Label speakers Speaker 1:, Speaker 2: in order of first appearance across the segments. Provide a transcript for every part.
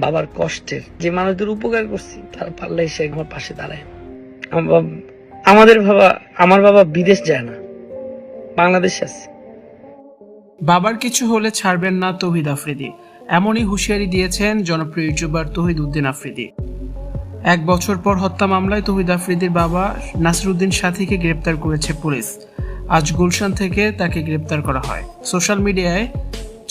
Speaker 1: বাবার কষ্টের যে মানুষদের উপকার করছি, তার পাল্লা এসে আমার পাশে দাঁড়ায়। আমাদের বাবা, আমার বাবা বিদেশ যায় না। বাংলাদেশে আছে।
Speaker 2: বাবার কিছু হলে ছাড়বেন না তহিদ আফ্রিদি। এমনই হুঁশিয়ারি দিয়েছেন জনপ্রিয় ইউটিউবার তৌহিদ উদ্দিন আফ্রিদি। এক বছর পর হত্যা মামলায় তৌহিদ আফ্রিদির বাবা নাসিরুদ্দিন সাথীকে গ্রেপ্তার করেছে পুলিশ। আজ গুলশান থেকে তাকে গ্রেপ্তার করা হয়। সোশ্যাল মিডিয়ায়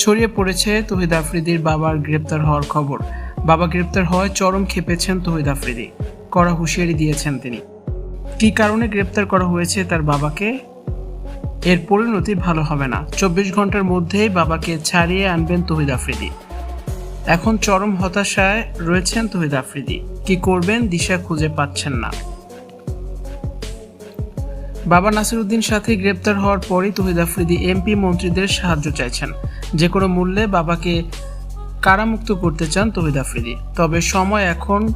Speaker 2: ছড়িয়ে পড়েছে তৌহিদ আফ্রিদির বাবার গ্রেপ্তার হওয়ার খবর। বাবা গ্রেপ্তার হওয়ায় চরম খেপেছেন তৌহিদ আফ্রিদি। কড়া হুঁশিয়ারি দিয়েছেন তিনি। কী কারণে গ্রেপ্তার করা হয়েছে তার বাবাকে? এর পরিণতি ভালো হবে না। চব্বিশ ঘণ্টার মধ্যেই বাবাকে ছাড়িয়ে আনবেন তহিদ আফ্রিদি। এখন চরম হতাশায় রয়েছেন তহিদ আফ্রিদি। কি করবেন দিশা খুঁজে পাচ্ছেন না। বাবা নাসিরুদ্দিন সাথে গ্রেপ্তার হওয়ার পরই তহিদ আফ্রিদি এমপি মন্ত্রীদের সাহায্য চাইছেন। যে কোনো মূল্যে বাবাকে কারামুক্ত করতে চান তহিদ আফ্রিদি। তবে সময় এখন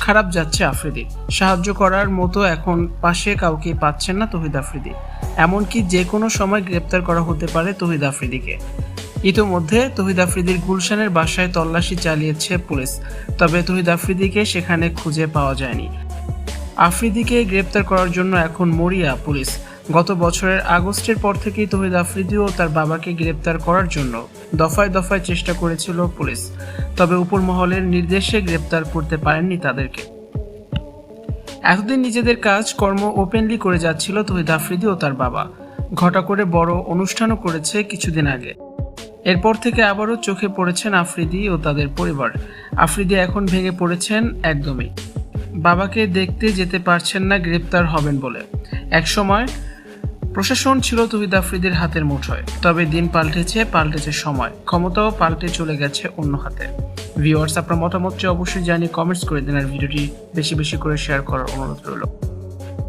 Speaker 2: খারাপ যাচ্ছে আফ্রিদি। সাহায্য করার মতো এখন পাশে কাউকে পাচ্ছেন না তহিদ আফ্রিদি। এমনকি যে কোনো সময় গ্রেপ্তার করা হতে পারে তহিদ আফ্রিদিকে। ইতোমধ্যে তহিদ আফ্রিদির গুলশানের বাসায় তল্লাশি চালিয়েছে পুলিশ। তবে তহিদ আফ্রিদিকে সেখানে খুঁজে পাওয়া যায়নি। আফ্রিদিকে গ্রেপ্তার করার জন্য এখন মরিয়া পুলিশ। গত বছরের আগস্টের পর থেকেই তহিদ আফ্রিদি ও তার বাবাকে গ্রেপ্তার করার জন্য দফায় দফায় চেষ্টা করেছিল পুলিশ, তবে উপর মহলের নির্দেশে গ্রেপ্তার করতে পারেননি তাদেরকে। এতদিন নিজেদের কাজ, কর্ম ওপেনলি করে যাচ্ছিল তহিদ আফ্রিদি ও তার বাবা। ঘটা করে বড় অনুষ্ঠানও করেছে কিছুদিন আগে। এরপর থেকে আবারও চোখে পড়েছেন আফ্রিদি ও তাদের পরিবার। আফ্রিদি এখন ভেঙে পড়েছেন একদমই। বাবাকে দেখতে যেতে পারছেন না, গ্রেপ্তার হবেন বলে। একসময় প্রশাসন ছিল তহিদ আফ্রিদির হাতের মুঠোয়, তবে দিন পাল্টেছে পাল্টেছে সময়। ক্ষমতাও পাল্টে চলে গেছে অন্য হাতে। ভিউয়ার্স, আপনার মতামতটি অবশ্যই জানিয়ে কমেন্টস করে দিন আর ভিডিওটি বেশি বেশি করে শেয়ার করার অনুরোধ রইল।